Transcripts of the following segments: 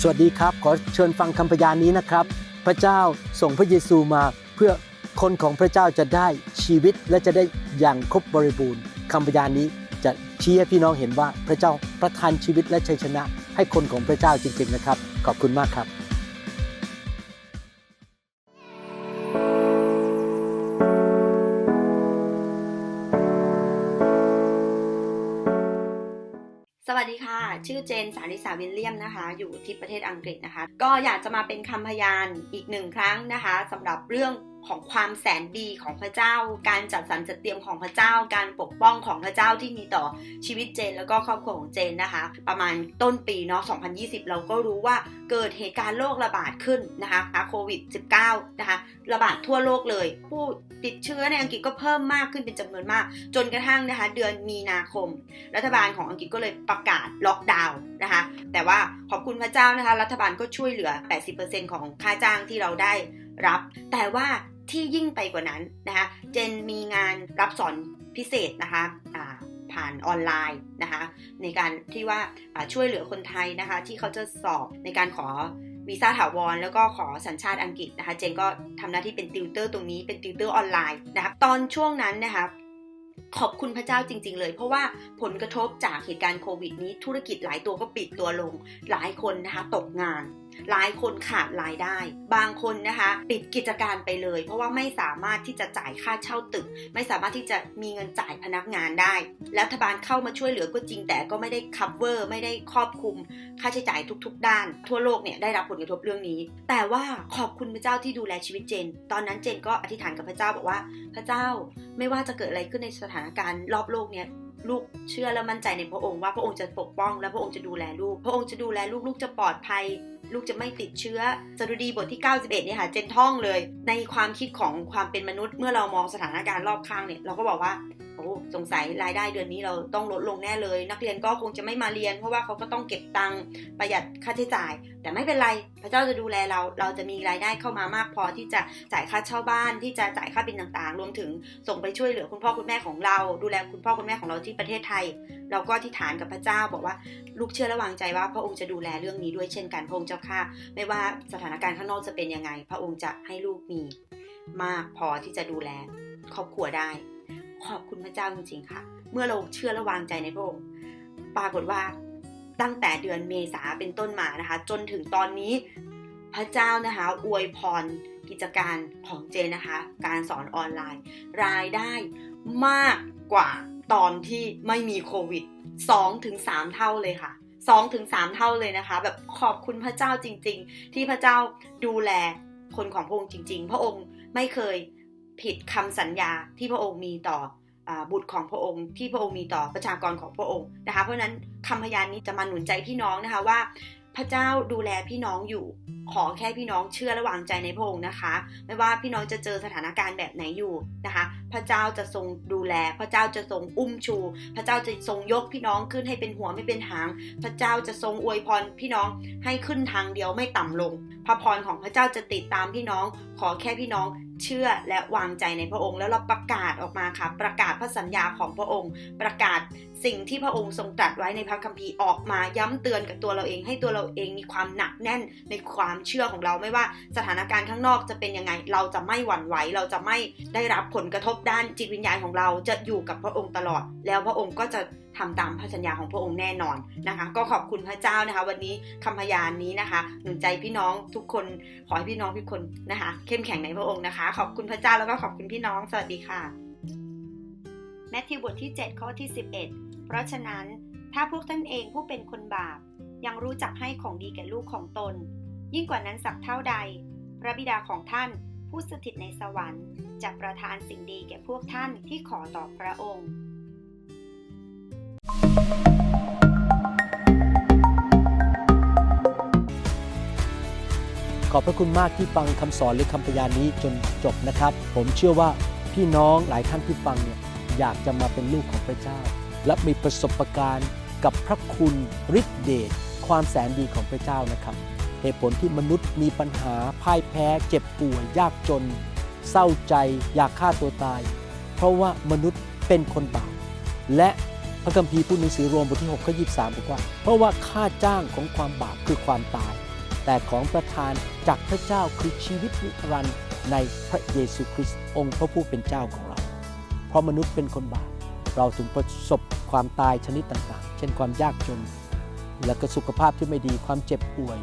สวัสดีครับ ขอเชิญฟังคำพยานนี้นะครับ พระเจ้าส่งพระเยซูมาเพื่อคนของพระเจ้าจะได้ชีวิตและจะได้อย่างครบบริบูรณ์คำพยานนี้จะชี้ให้พี่น้องเห็นว่าพระเจ้าประทานชีวิตและชัยชนะ ให้คนของพระเจ้าจริงๆนะครับ ขอบคุณมากครับ สวัสดีค่ะ ชื่อเจนสาริสาวิลเลียมนะคะ อยู่ที่ประเทศอังกฤษนะคะ ก็อยากจะมาเป็นคำพยานอีกหนึ่งครั้งนะคะสำหรับเรื่อง ของความแสนดีของพระเจ้า การจัดสรรจัดเตรียมของพระเจ้า การปกป้องของพระเจ้าที่มีต่อชีวิตเจน แล้วก็ครอบครัวของเจนนะคะ ประมาณต้นปีเนาะ 2020 เราก็รู้ว่าเกิดเหตุการณ์โรคระบาดขึ้นนะคะโควิด -19 นะคะ ระบาดทั่วโลกเลย ผู้ติดเชื้อในอังกฤษก็เพิ่มมากขึ้นเป็นจำนวนมาก จนกระทั่งนะคะเดือนมีนาคม รัฐบาลของอังกฤษก็เลยประกาศล็อกดาวน์นะคะ แต่ว่าขอบคุณพระเจ้านะคะ รัฐบาลก็ช่วยเหลือ 80%ของค่าจ้างที่เราได้รับ แต่ว่า ที่ยิ่งไปกว่านั้นนะคะเจนมีงานรับสอนพิเศษนะคะอ่าผ่านออนไลน์นะคะในการที่ว่าอ่าช่วยเหลือคนไทยนะคะที่เขาจะสอบในการขอวีซ่าถาวรแล้วก็ขอสัญชาติอังกฤษนะคะเจนก็ทำหน้าที่เป็นติวเตอร์ตรงนี้เป็นติวเตอร์ออนไลน์นะคะตอนช่วงนั้นนะคะขอบคุณพระเจ้าจริง ๆ เลย เพราะว่าผลกระทบจากเหตุการณ์โควิดนี้ธุรกิจหลายตัวก็ปิดตัวลงหลายคนนะคะตกงาน หลายคนขาดรายได้ บางคนนะคะปิดกิจการไปเลย เพราะว่าไม่สามารถที่จะจ่ายค่าเช่าตึก ไม่สามารถที่จะมีเงินจ่ายพนักงานได้ รัฐบาลเข้ามาช่วยเหลือก็จริงแต่ก็ไม่ได้ cover ไม่ได้ครอบคลุมค่าใช้จ่ายทุก ๆ ด้าน ทั่วโลกเนี่ยได้รับผลกระทบเรื่องนี้ แต่ว่าขอบคุณพระเจ้าที่ดูแลชีวิตเจน ตอนนั้นเจนก็อธิษฐานกับพระเจ้าบอกว่า พระเจ้าไม่ว่าจะเกิดอะไรขึ้นในสถานการณ์รอบโลกเนี่ย ลูกเชื่อและมั่นใจในพระองค์ว่าพระองค์จะปกป้อง และพระองค์จะดูแลลูก พระองค์จะดูแลลูกลูกจะปลอดภัย ลูกจะไม่ติดเชื้อสดุดีบทที่ 91เนี่ยค่ะเจนท่องเลย ในความคิดของความเป็นมนุษย์เมื่อเรามองสถานการณ์รอบข้างเนี่ยเราก็บอกว่า โอ้สงสัยรายได้เดือนนี้เราต้องลดลงแน่เลย นักเรียนก็คงจะไม่มาเรียน เพราะว่าเขาก็ต้องเก็บตังค์ประหยัดค่าใช้จ่าย แต่ไม่เป็นไรพระเจ้าจะดูแลเรา เราจะมีรายได้เข้ามามากพอที่จะจ่ายค่าเช่าบ้านที่จะจ่ายค่าบินต่างๆ รวมถึงส่งไปช่วยเหลือคุณพ่อคุณแม่ของเรา ดูแลคุณพ่อคุณแม่ของเราที่ประเทศไทย เราก็ที่ฐานกับพระเจ้าบอกว่าลูกเชื่อและวางใจว่า พระองค์จะดูแลเรื่องนี้ด้วยเช่นกันพระองค์เจ้าข้าไม่ว่าสถานการณ์ข้างนอกจะเป็นยังไง พระองค์จะให้ลูกมี มากพอที่จะดูแลครอบครัวได้ ขอบคุณพระเจ้าจริงๆค่ะ เมื่อเราเชื่อและวางใจในพระองค์ปรากฏว่าตั้งแต่เดือนเมษาเป็นต้นมานะคะ จนถึงตอนนี้พระเจ้านะคะ อวยพรกิจการของเจนะคะ การสอนออนไลน์ รายได้มากกว่าตอนที่ไม่มีโควิด2-3 เท่าเลยค่ะ2-3เท่าเลยนะคะ แบบขอบคุณพระเจ้าจริง ๆ ที่พระเจ้าดูแลคนของพระองค์จริง ๆ พระองค์ไม่เคย ผิดคำสัญญาที่พระองค์มีต่ออบุตรของพระองค์ที่พระองค์มีต่อประชากรของพระองค์นะคะ เพราะนั้นคำพยานนี้จะมาหนุนใจพี่น้องนะคะว่า พระเจ้าดูแลพี่น้องอยู่ ขอแค่พี่น้องเชื่อและวางใจในพระองค์นะคะ ไม่ว่าพี่น้องจะเจอสถานการณ์แบบไหนอยู่นะคะ พระเจ้าจะทรงดูแล พระเจ้าจะทรงอุ้มชู พระเจ้าจะทรงยกพี่น้องขึ้นให้เป็นหัวไม่เป็นหาง พระเจ้าจะทรงอวยพรพี่น้องให้ขึ้นทางเดียวไม่ต่ำลง พระพรของพระเจ้าจะติดตามพี่น้อง ขอแค่พี่น้อง เชื่อและวางใจในพระองค์ แล้วเราประกาศออกมาค่ะ ประกาศพระสัญญาของพระองค์ ประกาศสิ่งที่พระองค์ทรงตรัสไว้ในพระคัมภีร์ออกมาย้ำเตือนกับตัวเราเอง ให้ตัวเราเองมีความหนักแน่นในความเชื่อของเราไม่ว่าสถานการณ์ข้างนอกจะเป็นยังไง เราจะไม่หวั่นไหวเราจะไม่ได้รับผลกระทบด้านจิตวิญญาณของเราจะอยู่กับพระองค์ตลอด แล้วพระองค์ก็จะทำตามพระสัญญาของพระองค์แน่นอนนะคะ ก็ขอบคุณพระเจ้านะคะ วันนี้คำพยานนี้นะคะ หนุนใจพี่น้องทุกคนขอให้พี่น้องทุกคนนะคะ เข้มแข็งในพระองค์นะคะ ขอบคุณพระเจ้าแล้วก็ขอบคุณพี่น้องสวัสดีค่ะแมทธิวบทที่ 7 ข้อที่ 11 เพราะฉะนั้นถ้าพวกท่านเองผู้เป็นคนบาป ยังรู้จักให้ของดีแก่ลูกของตน ยิ่งกว่านั้นสักเท่าใด พระบิดาของท่านผู้สถิตในสวรรค์จะประทานสิ่งดีแก่พวกท่านที่ขอต่อพระองค์ขอบพระคุณมากที่ฟังคำสอนหรือคำพยานนี้จนจบนะครับ ผมเชื่อว่าพี่น้องหลายท่านที่ฟังเนี่ยอยากจะมาเป็นลูกของพระเจ้า และมีประสบการณ์กับพระคุณฤทธิเดชความแสนดีของพระเจ้านะครับ เหตุผลที่มนุษย์มีปัญหาพ่ายแพ้ เจ็บป่วย ยากจน เศร้าใจ อยากฆ่าตัวตาย เพราะว่ามนุษย์เป็นคนบาปและพระคัมภีร์พูดในสือโรมบทที่6ข้อ23บอกว่า เพราะว่าค่าจ้างของความบาปคือความตาย แต่ของประทานจากพระเจ้าคือชีวิตนิรันดร์ในพระเยซูคริสต์องค์พระผู้เป็นเจ้าของเรา เพราะมนุษย์เป็นคนบาป เราถึงประสบความตายชนิดต่างๆ เช่นความยากจน และก็สุขภาพที่ไม่ดี ความเจ็บป่วย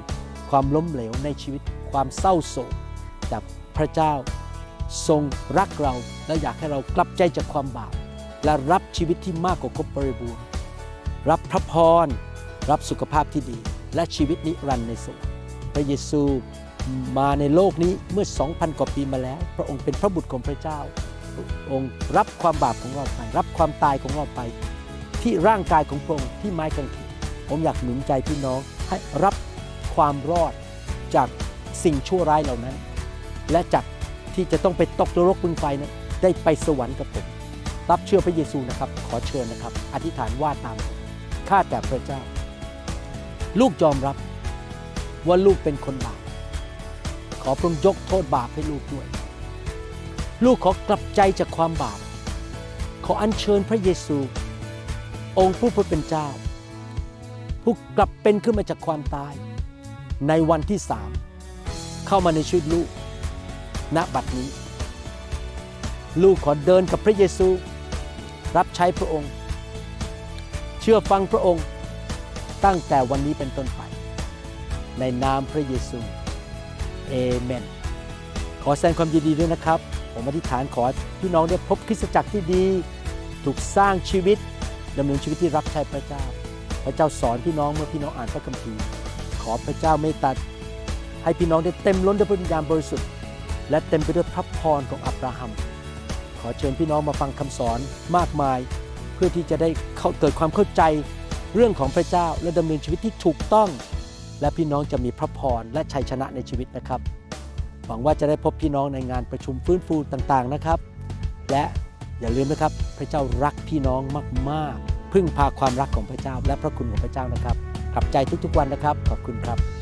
ความล้มเหลวในชีวิต ความเศร้าโศก แต่พระเจ้าทรงรักเราและอยากให้เรากลับใจจากความบาป และรับชีวิตที่มากกว่าครบบริบูรณ์ รับพระพร รับสุขภาพที่ดี และชีวิตนิรันดร์ในสวรรค์พระเยซูมาในโลกนี้เมื่อ 2,000 กว่าปีมาแล้ว พระองค์เป็นพระบุตรของพระเจ้า องค์รับความบาปของเราไป รับความตายของเราไป ที่ร่างกายของพระองค์ที่ไม้กางเขนผมอยากหนุนใจพี่น้องให้รับความรอดจากสิ่งชั่วร้ายเหล่านั้น และจากที่จะต้องไปตกนรกบึงไฟนั้นได้ไปสวรรค์กับผมรับเชื่อพระเยซูนะครับ ขอเชิญนะครับ อธิษฐานว่าตามข้าแต่พระเจ้า ลูกยอมรับว่าลูกเป็นคนบาปขอพระองค์ยกโทษบาปให้ลูกด้วย ลูกขอกลับใจจากความบาป ขออัญเชิญพระเยซู องค์ผู้เป็นเจ้า ผู้กลับเป็นขึ้นมาจากความตาย ในวันที่สามเข้ามาในชีวิตลูก ณบัดนี้ ลูกขอเดินกับพระเยซู รับใช้พระองค์ เชื่อฟังพระองค์ ตั้งแต่วันนี้เป็นต้นไป ในนามพระเยซู เอเมน ขอแสดงความยินดีด้วยนะครับ ผมอธิษฐานขอพี่น้องได้พบคริสตจักรที่ดี ถูกสร้างชีวิตดำเนินชีวิตที่รับใช้พระเจ้า พระเจ้าสอนพี่น้องเมื่อพี่น้องอ่านพระคัมภีร์ ขอพระเจ้าเมตตาให้พี่น้องได้เต็มล้นด้วยพระวิญญาณบริสุทธิ์ และเต็มไปด้วยพระพรของอับราฮัม ขอเชิญพี่น้องมาฟังคำสอนมากมาย เพื่อที่จะได้เเกิดความเข้าใจเรื่องของพระเจ้าและดำเนินชีวิตที่ถูกต้อง และพี่น้องจะมีพระพรและชัยชนะในชีวิตนะครับ หวังว่าจะได้พบพี่น้องในงานประชุมฟื้นฟูต่างๆนะครับ และอย่าลืมนะครับพระเจ้ารักพี่น้องมากๆ พึ่งพาความรักของพระเจ้า และพระคุณของพระเจ้านะครับกลับใจทุกๆวันนะครับ ขอบคุณครับ